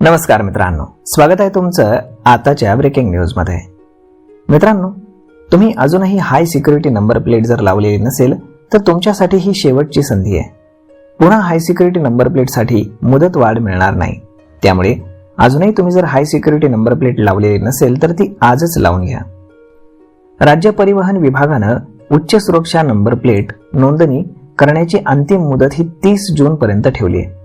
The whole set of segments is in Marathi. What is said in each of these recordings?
नमस्कार मित्रांनो. स्वागत आहे तुमचं आताच्या ब्रेकिंग न्यूजमध्ये मित्रांनो तुम्ही अजूनही हाय सिक्युरिटी नंबर प्लेट जर लावलेली नसेल तर तुमच्यासाठी ही शेवटची संधी आहे. पुन्हा हाय सिक्युरिटी नंबर प्लेटसाठी मुदत वाढ मिळणार नाही. त्यामुळे अजूनही तुम्ही जर हाय सिक्युरिटी नंबर प्लेट लावलेली नसेल तर ती आजच लावून घ्या. राज्य परिवहन विभागानं उच्च सुरक्षा नंबर प्लेट नोंदणी करण्याची अंतिम मुदत ही तीस जूनपर्यंत ठेवली आहे.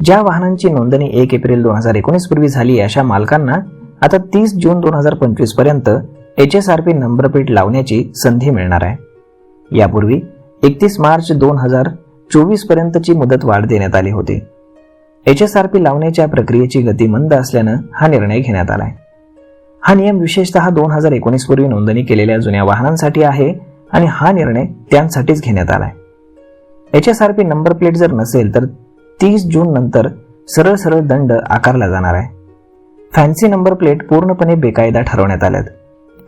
ज्या वाहनांची नोंदणी एक एप्रिल दोन हजार एकोणीस पूर्वी झाली अशा मालकांना आता तीस जून दोन हजार पंचवीसपर्यंत H S R P number plate लावण्याची संधी मिळणार आहे. यापूर्वी एकतीस मार्च दोन हजार चोवीस पर्यंतची मुदत वाढ देण्यात आली होती. एच एस आर पी लावण्याच्या प्रक्रियेची गती मंद असल्यानं हा निर्णय घेण्यात आलाय. हा नियम विशेषतः दोन हजार एकोणीस पूर्वी नोंदणी केलेल्या जुन्या वाहनांसाठी आहे आणि हा निर्णय त्यांसाठीच घेण्यात आलाय. H S R P number plate जर नसेल तर तीस जून नंतर सरळ सरळ दंड आकारला जाणार आहे. फॅन्सी नंबर प्लेट पूर्णपणे बेकायदा ठरवण्यात आल्यात.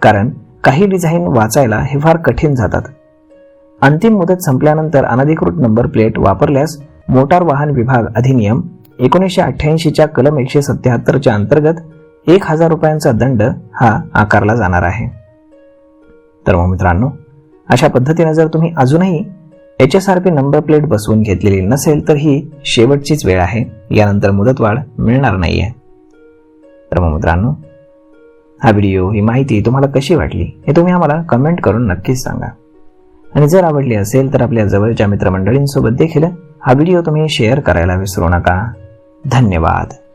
कारण काही डिझाईन वाचायला हे फार कठीण जातात. अंतिम मुदत संपल्यानंतर अनधिकृत नंबर प्लेट वापरल्यास मोटार वाहन विभाग अधिनियम एकोणीसशे अठ्ठ्याऐंशीच्या कलम एकशे सत्याहत्तरच्या अंतर्गत एक हजार रुपयांचा दंड हा आकारला जाणार आहे. तर मग मित्रांनो अशा पद्धतीने जर तुम्ही अजूनही H S R P number plate बसवून घेतलेली नसेल तर ही शेवटचीच वेळ आहे. यानंतर मुदतवाढ मिळणार नाहीये. तर मग मित्रांनो हा व्हिडिओ ही माहिती तुम्हाला कशी वाटली हे तुम्ही आम्हाला कमेंट करून नक्कीच सांगा. आणि जर आवडली असेल तर आपल्या जवळच्या मित्रमंडळींसोबत देखील हा व्हिडिओ तुम्ही शेअर करायला विसरू नका. धन्यवाद.